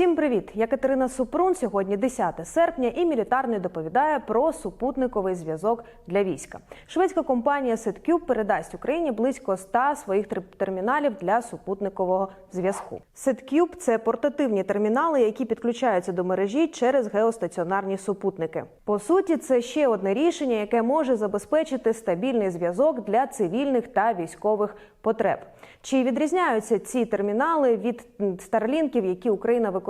Всім привіт! Я Катерина Супрун. Сьогодні 10 серпня, і мілітарний доповідає про супутниковий зв'язок для війська. Шведська компанія SetCube передасть Україні близько 100 своїх тер- терміналів для супутникового зв'язку. SetCube – це портативні термінали, які підключаються до мережі через геостаціонарні супутники. По суті, це ще одне рішення, яке може забезпечити стабільний зв'язок для цивільних та військових потреб. Чи відрізняються ці термінали від старлінків, які Україна використовує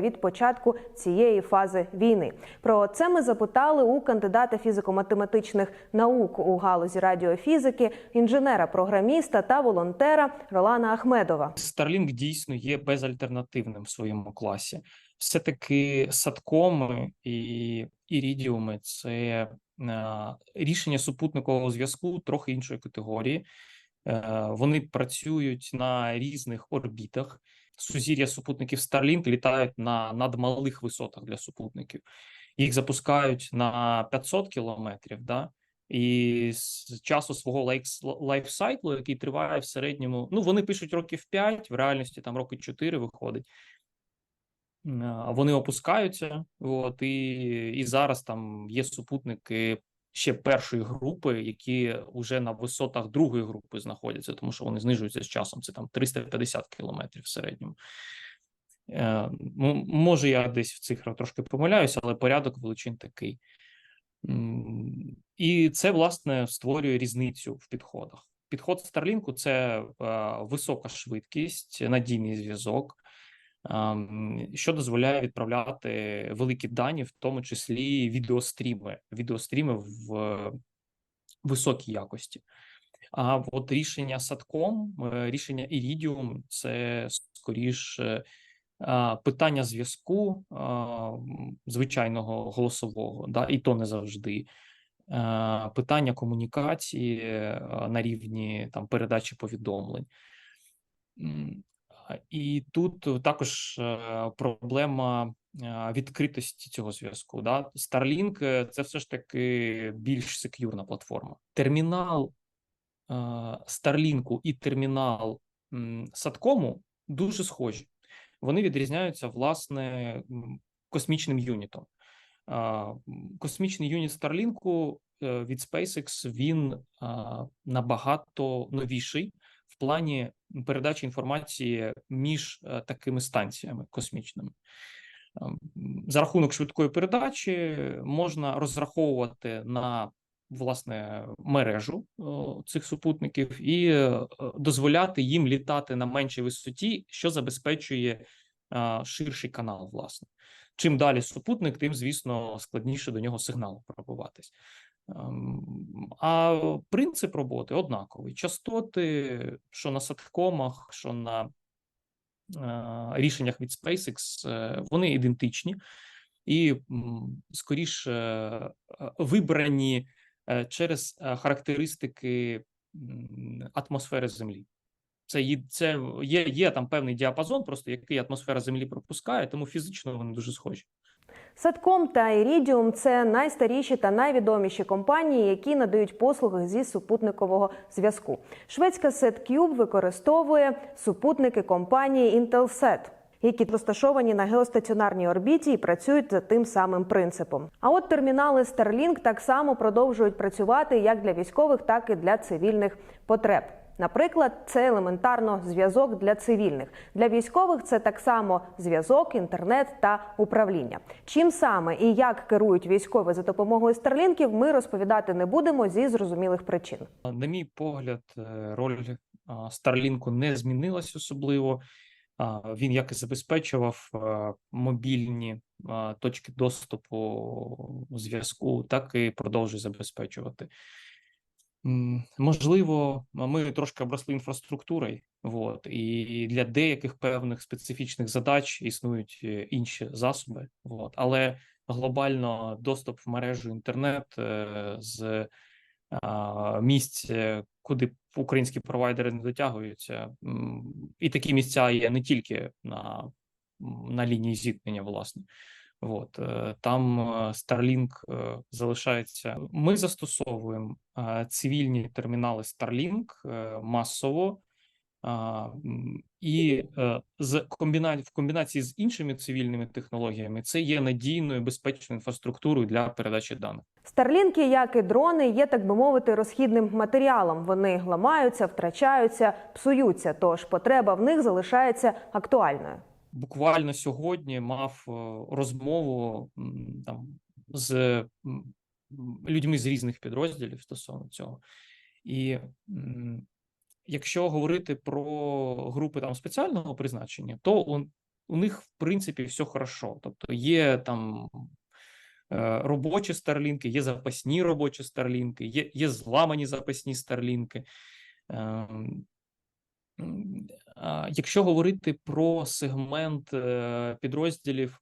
від початку цієї фази війни? Про це ми запитали у кандидата фізико-математичних наук у галузі радіофізики, інженера-програміста та волонтера Ролана Ахмедова. Starlink дійсно є безальтернативним в своєму класі. Все-таки садкоми і ірідіуми це е, рішення супутникового зв'язку трохи іншої категорії. Е, Вони працюють на різних орбітах. Сузір'я супутників Starlink літають на надмалих висотах для супутників. Їх запускають на 500 кілометрів, да? і з часу свого лайф- лайфсайклу, який триває в середньому, ну вони пишуть років 5, в реальності там роки 4 виходить. Вони опускаються, от і, і зараз там є супутники ще першої групи, які вже на висотах другої групи знаходяться, тому що вони знижуються з часом. Це там 350 кілометрів в середньому. Е, може, я десь в цифрах трошки помиляюся, але порядок величин такий. І це, власне, створює різницю в підходах. Підход Starlink – це е, висока швидкість, надійний зв'язок, що дозволяє відправляти великі дані, в тому числі відеостріми, відеостріми в е, високій якості. А от рішення Садком, е, рішення Iridium – це скоріше питання зв'язку звичайного голосового, да, і то не завжди. Питання комунікації на рівні там передачі повідомлень. А, І тут також е, проблема е, відкритості цього зв'язку. Да? Starlink е, – це все ж таки більш сек'юрна платформа. Термінал е, Starlink і термінал Садкому дуже схожі. Вони відрізняються власне космічним юнітом. Космічний юніт Starlink е, від SpaceX він набагато новіший плані передачі інформації між е, такими станціями космічними. Ем, За рахунок швидкої передачі можна розраховувати на власне мережу цих супутників і е, дозволяти їм літати на меншій висоті, що забезпечує ширший канал. Власне, чим далі супутник, тим звісно складніше до нього сигнал пробуватись. Ем, А принцип роботи однаковий. Частоти, що на садкомах, що на е, рішеннях від SpaceX, е, вони ідентичні і скоріше е, вибрані через характеристики атмосфери Землі. Це, це є, є там певний діапазон, просто який атмосфера Землі пропускає, тому фізично вони дуже схожі. Садком та Iridium – це найстаріші та найвідоміші компанії, які надають послуги зі супутникового зв'язку. Шведська SetCube використовує супутники компанії Intelsat, які розташовані на геостаціонарній орбіті і працюють за тим самим принципом. А от термінали Starlink так само продовжують працювати як для військових, так і для цивільних потреб. Наприклад, це елементарно зв'язок для цивільних. Для військових це так само зв'язок, інтернет та управління. Чим саме і як керують військові за допомогою старлінків, ми розповідати не будемо зі зрозумілих причин. На мій погляд, е, роль Старлінку не змінилась особливо. Він як і забезпечував е, мобільні точки доступу зв'язку, так і продовжує забезпечувати. Можливо, ми трошки обросли інфраструктурою, от, і для деяких певних специфічних задач існують е, інші засоби, от, але глобально доступ в мережу інтернет е, з місць, е, куди українські провайдери не дотягуються. І такі місця є не тільки на, на лінії зіткнення, власне. От е, там е, Starlink е, залишається. Ми застосовуємо цивільні термінали Starlink е, масово і е, з комбіна... в комбінації з іншими цивільними технологіями це є надійною безпечною інфраструктурою для передачі даних. Старлінки, як і дрони, є так би мовити розхідним матеріалом. Вони ламаються, втрачаються, псуються. Тож потреба в них залишається актуальною. Буквально сьогодні мав е, розмову там з людьми з різних підрозділів стосовно цього. І якщо говорити про групи там спеціального призначення, то у, у них в принципі все хорошо. Тобто є там е, робочі старлінки, є запасні робочі старлінки, є, є зламані запасні старлінки. Якщо говорити про сегмент е, підрозділів,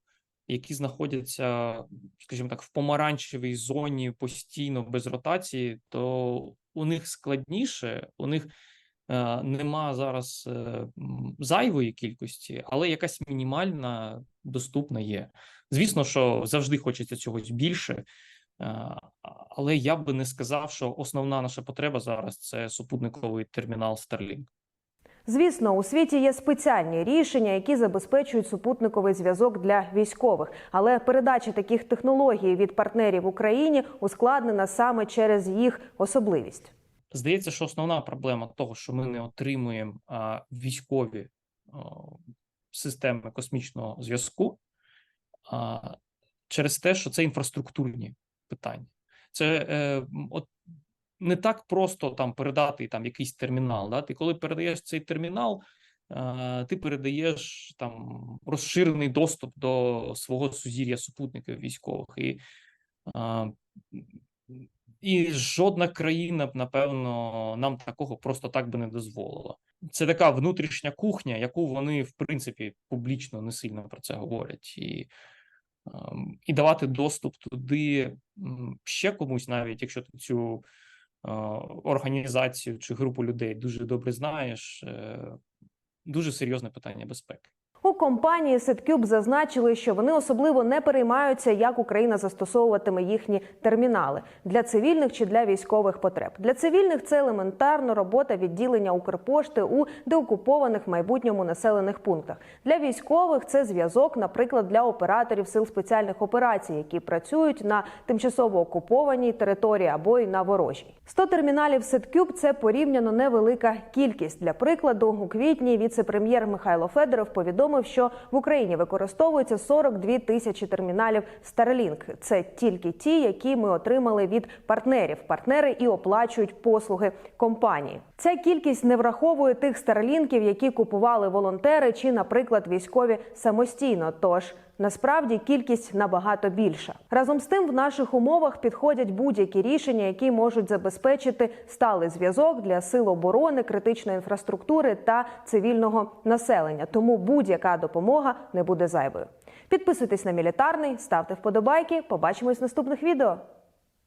які знаходяться, скажімо так, в помаранчевій зоні постійно без ротації, то у них складніше, у них е, нема зараз е, зайвої кількості, але якась мінімальна доступна є. Звісно, що завжди хочеться чогось більше, але я би не сказав, що основна наша потреба зараз це супутниковий термінал Starlink. Звісно, у світі є спеціальні рішення, які забезпечують супутниковий зв'язок для військових. Але передача таких технологій від партнерів Україні ускладнена саме через їх особливість. Здається, що основна проблема того, що ми не отримуємо військові системи космічного зв'язку, через те, що це інфраструктурні питання. Це е, от не так просто там передати там якийсь термінал. Да? Ти коли передаєш цей термінал, е, ти передаєш там розширений доступ до свого сузір'я супутників військових. І, е, і жодна країна б, напевно, нам такого просто так би не дозволила. Це така внутрішня кухня, яку вони, в принципі, публічно не сильно про це говорять. І, ем, і давати доступ туди ще комусь, навіть якщо ти цю організацію чи групу людей дуже добре знаєш, е, дуже серйозне питання безпеки. Компанії SetCube зазначили, що вони особливо не переймаються, як Україна застосовуватиме їхні термінали для цивільних чи для військових потреб. Для цивільних це елементарно робота відділення Укрпошти у деокупованих майбутньому населених пунктах. Для військових це зв'язок, наприклад, для операторів сил спеціальних операцій, які працюють на тимчасово окупованій території або й на ворожій. 100 терміналів SetCube – це порівняно невелика кількість. Для прикладу, у квітні віце-прем'єр Михайло Федоров що в Україні використовується 42 тисячі терміналів Starlink. Це тільки ті, які ми отримали від партнерів. Партнери і оплачують послуги компанії. Ця кількість не враховує тих старлінків, які купували волонтери чи, наприклад, військові самостійно. Тож Насправді кількість набагато більша. Разом з тим, в наших умовах підходять будь-які рішення, які можуть забезпечити сталий зв'язок для сил оборони, критичної інфраструктури та цивільного населення. Тому будь-яка допомога не буде зайвою. Підписуйтесь на мілітарний, ставте вподобайки. Побачимось в наступних відео.